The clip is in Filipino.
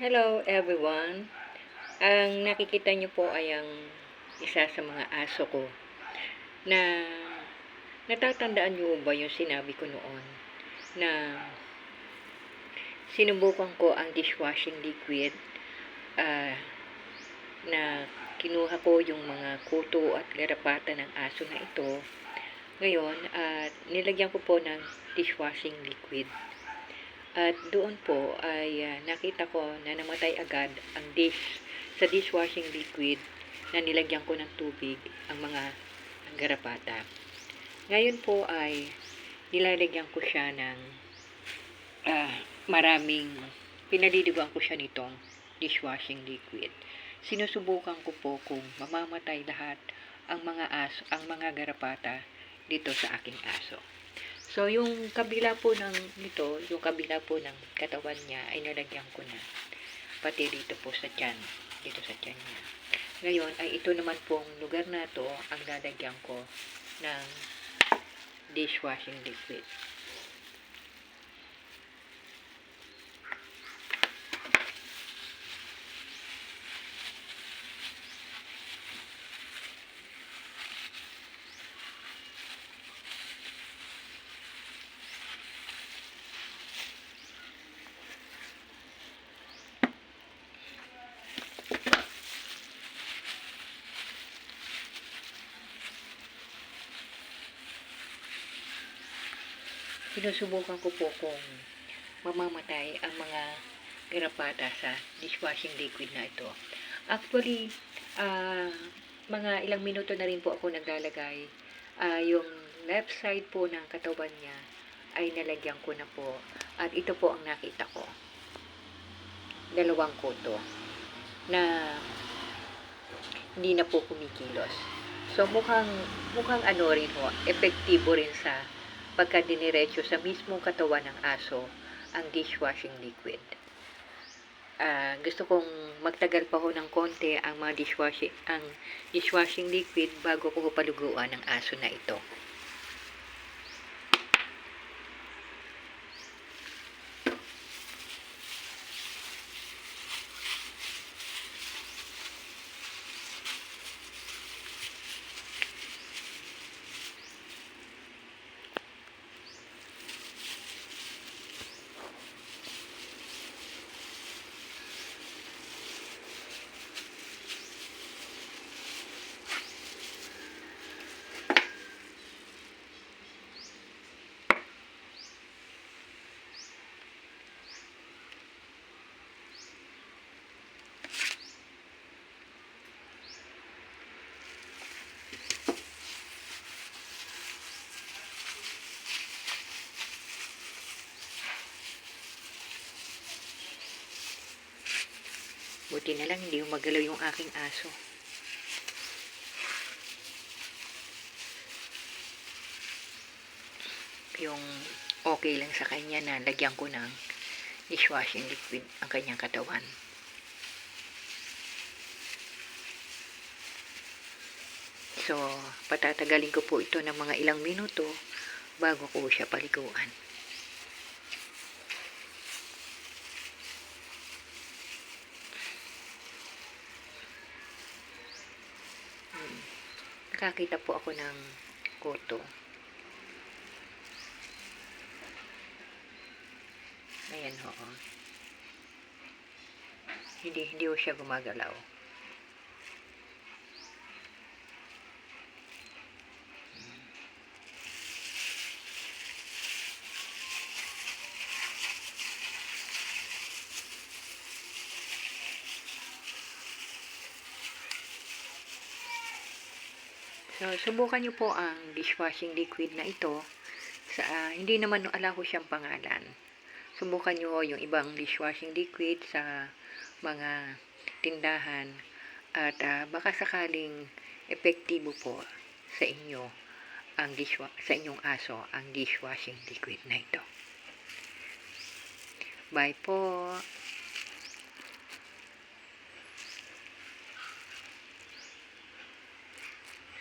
Hello everyone. Ang nakikita niyo po ay ang isa sa mga aso ko na natatandaan niyo ba yung sinabi ko noon na sinubukan ko ang dishwashing liquid ah, na kinuha ko yung mga kuto at garapata ng aso na ito ngayon at nilagyan ko po ng dishwashing liquid at doon po ay ah, nakita ko na namatay agad ang dish sa dishwashing liquid na nilagyan ko ng tubig ang mga garapata. Ngayon po ay nilalagyan ko siya ng ah, maraming pinaliligan ko siya nitong dishwashing liquid. Sinusubukan ko po kung mamamatay lahat ang mga aso, ang mga garapata dito sa aking aso. So, yung kabila po ng nito, yung kabila po ng katawan niya ay nalagyan ko na. Pati dito po sa tiyan, dito sa tiyan niya. Ngayon, ay ito naman pong lugar na to ang lalagyan ko ng dishwashing liquid. Sinusubukan ko po kung mamamatay ang mga garapata sa dishwashing liquid na ito. Actually, ah, mga ilang minuto na rin po ako naglalagay. Ah, yung left side po ng katawan niya ay nalagyan ko na po. At ito po ang nakita ko. Dalawang kuto na hindi na po kumikilos. So mukhang mukhang ano rin ho, epektibo rin sa pagkadiniretso sa mismong katawan ng aso ang dishwashing liquid. Ah, gusto kong magtagal pa ho ng konti ang mga dishwashing ang dishwashing liquid bago ko paluguan ang aso na ito. Buti na lang hindi magalaw yung aking aso. Yung okay lang sa kanya na lagyan ko ng dishwashing liquid ang kanyang katawan. So, patatagalin ko po ito ng mga ilang minuto bago ko siya paliguan. Nakakita po ako ng koto. Ayan ho. Hindi, hindi ho siya gumagalaw. So, subukan nyo po ang dishwashing liquid na ito. Sa, ah, hindi naman ala ko siyang pangalan. Subukan nyo yung ibang dishwashing liquid sa mga tindahan. At ah, baka sakaling epektibo po sa inyo ang dishwa sa inyong aso ang dishwashing liquid na ito. Bye po.